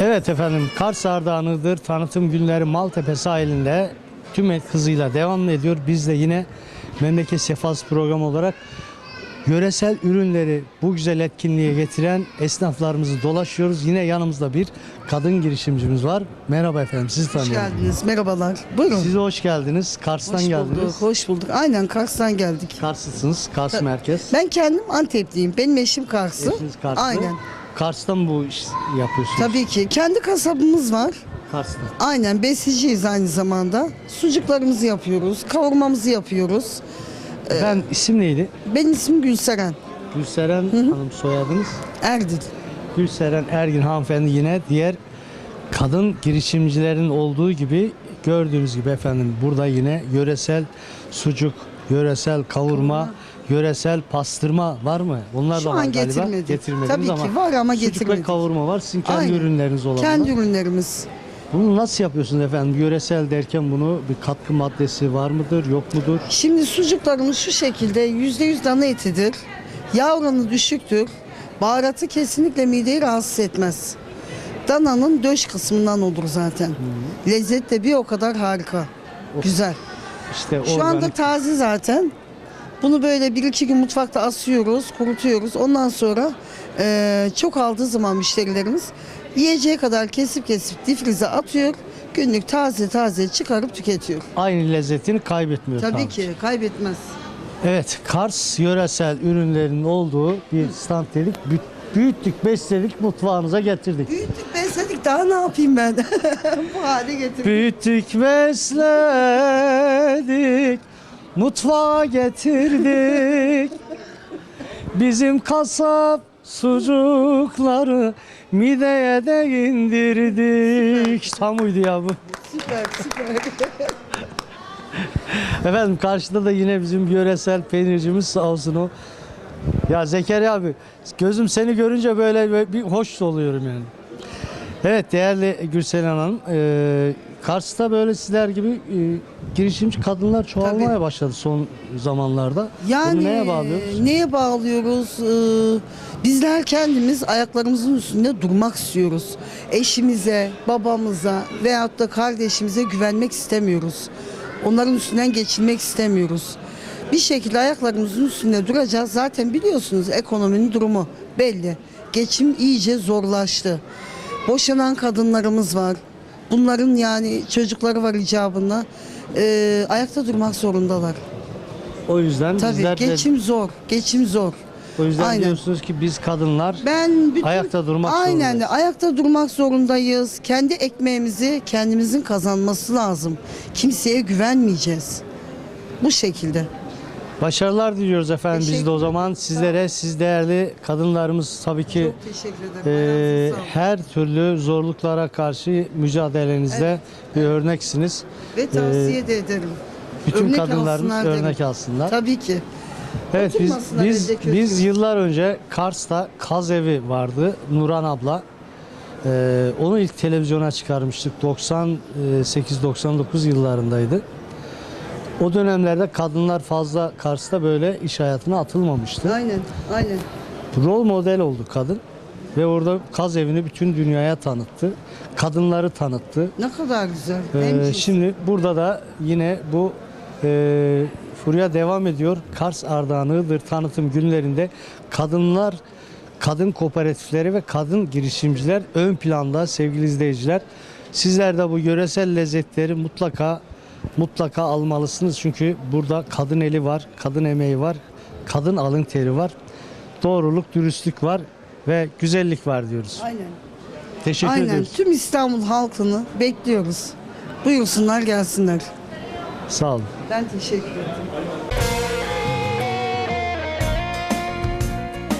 Evet efendim Kars Ardahanı'dır tanıtım günleri Maltepe sahilinde tüm hızıyla devam ediyor. Biz de yine Memleket Sefası programı olarak yöresel ürünleri bu güzel etkinliğe getiren esnaflarımızı dolaşıyoruz. Yine yanımızda bir kadın girişimcimiz var. Merhaba efendim sizi Hoş geldiniz. Merhabalar. Buyurun. Size hoş geldiniz. Kars'tan hoş geldiniz. bulduk. Hoş bulduk. Aynen Kars'tan geldik. Karslısınız. Kars merkez. Ben kendim Antepliyim. Benim eşim Karslı. Eşiniz Karslı. Aynen. Kars'tan mı bu iş yapıyorsunuz? Tabii ki. Kendi kasabımız var. Kars'tan. Aynen besiciyiz aynı zamanda. Sucuklarımızı yapıyoruz. Kavurmamızı yapıyoruz. Efendim isim neydi? Benim ismim Gülseren. Gülseren Hanım soyadınız. Erdil. Gülseren Ergin hanımefendi yine diğer kadın girişimcilerin olduğu gibi gördüğünüz gibi efendim burada yine yöresel sucuk, yöresel kavurma, yöresel pastırma var mı? Onlar Şu da var an galiba. getirmedik. Getirmediniz Tabii ama ki var ama sucuk ve getirmedik. kavurma var. Sizin kendi Aynen. ürünleriniz olan. Kendi ürünlerimiz. Bunu nasıl yapıyorsunuz efendim? Yöresel derken bunu bir katkı maddesi var mıdır, yok mudur? Şimdi sucuklarımız şu şekilde %100 dana etidir. Yağ oranı düşüktür. Baharatı kesinlikle mideyi rahatsız etmez. Dananın döş kısmından olur zaten. Lezzet de bir o kadar harika. Güzel. İşte Şu anda organik taze zaten. Bunu böyle bir iki gün mutfakta asıyoruz, kurutuyoruz. Ondan sonra eee, çok aldığı zaman müşterilerimiz yiyeceği kadar kesip kesip difrize atıyor. Günlük taze taze çıkarıp tüketiyor. aynı lezzetini kaybetmiyor. Tabii tabii. ki kaybetmez. Evet, Kars yöresel ürünlerin olduğu bir. Büyü- Büyüttük, besledik, mutfağınıza getirdik. Büyüttük besledik daha ne yapayım ben? Bu hale getirdik. Büyüttük, besledik, mutfağa getirdik. Bizim kasap sucukları mideye de indirdik. Tam uydu ya bu. Süper süper. Efendim karşıda da yine bizim yöresel peynircimiz sağ olsun o. Ya Zekeriya abi gözüm seni görünce böyle, böyle bir hoş oluyorum yani. Evet değerli Gülselen Hanım e, Kars'ta böyle sizler gibi e, girişimci kadınlar çoğalmaya Tabii. başladı son zamanlarda. Yani Bunu neye bağlıyoruz? Neye bağlıyoruz? Ee, bizler kendimiz ayaklarımızın üstünde durmak istiyoruz. Eşimize, babamıza veyahut da kardeşimize güvenmek istemiyoruz. Onların üstünden geçilmek istemiyoruz. Bir şekilde ayaklarımızın üstünde duracağız. Zaten biliyorsunuz ekonominin durumu belli. Geçim iyice zorlaştı. Boşanan kadınlarımız var. Bunların yani çocukları var icabında. Ee, ayakta durmak zorundalar. O yüzden Tabii bizler de geçim zor, geçim zor. o yüzden Aynen. diyorsunuz ki biz kadınlar Ben bütün, Ayakta durmak Aynen zorundayız. ayakta durmak zorundayız. Kendi ekmeğimizi kendimizin kazanması lazım. Kimseye güvenmeyeceğiz. Bu şekilde. Başarılar diliyoruz efendim biz de o zaman sizlere siz değerli kadınlarımız tabii ki Çok teşekkür ederim. Ayağınıza sağlık. her türlü zorluklara karşı mücadelenizde bir örneksiniz. Ve tavsiye de ederim. Bütün Örnek kadınlarımız alsınlar örnek derim. alsınlar. Tabii ki. evet biz oturmasınlar biz evde kötü. biz yıllar önce Kars'ta Kaz Evi vardı. Nuran abla. Ee, onu ilk televizyona çıkarmıştık. 98-99 yıllarındaydı. O dönemlerde kadınlar fazla Kars'ta böyle iş hayatına atılmamıştı. Aynen, aynen. Rol model oldu kadın ve orada Kaz Evi'ni bütün dünyaya tanıttı. Kadınları tanıttı. Ne kadar güzel. Ee, şimdi burada da yine bu e, furya devam ediyor. Kars Ardahanı'dır tanıtım günlerinde kadınlar, kadın kooperatifleri ve kadın girişimciler ön planda sevgili izleyiciler. Sizler de bu yöresel lezzetleri mutlaka mutlaka almalısınız. Çünkü burada kadın eli var, kadın emeği var, kadın alın teri var. Doğruluk, dürüstlük var ve güzellik var diyoruz. Aynen. Teşekkür Aynen. ediyoruz. Tüm İstanbul halkını bekliyoruz. Buyursunlar gelsinler. Sağ olun. Ben teşekkür ederim.